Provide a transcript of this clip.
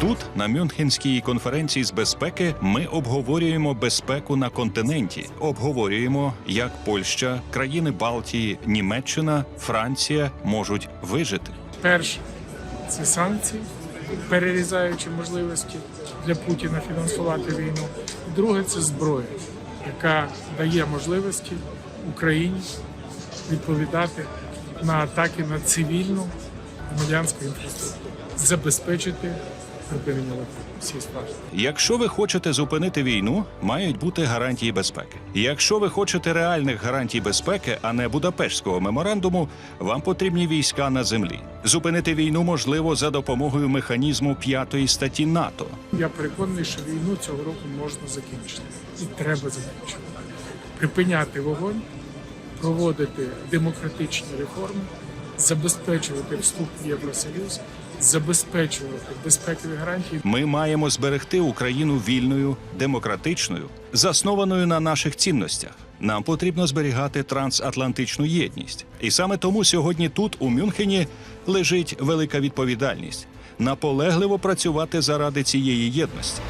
Тут, на Мюнхенській конференції з безпеки, ми обговорюємо безпеку на континенті. Обговорюємо, як Польща, країни Балтії, Німеччина, Франція можуть вижити. Перше це санкції, перерізаючи можливості для Путіна фінансувати війну. Друге це зброя, яка дає можливості Україні відповідати на атаки на цивільну громадянську інфраструктуру, забезпечити Якщо ви хочете зупинити війну, мають бути гарантії безпеки. Якщо ви хочете реальних гарантій безпеки, а не Будапештського меморандуму, вам потрібні війська на землі. Зупинити війну можливо за допомогою механізму п'ятої статті НАТО. Я переконаний, що війну цього року можна закінчити і треба закінчити. Припиняти вогонь, проводити демократичні реформи, забезпечувати вступ в Євросоюз, забезпечувати безпекові гарантії. Ми маємо зберегти Україну вільною, демократичною, заснованою на наших цінностях. Нам потрібно зберігати трансатлантичну єдність. І саме тому сьогодні тут, у Мюнхені, лежить велика відповідальність наполегливо працювати заради цієї єдності.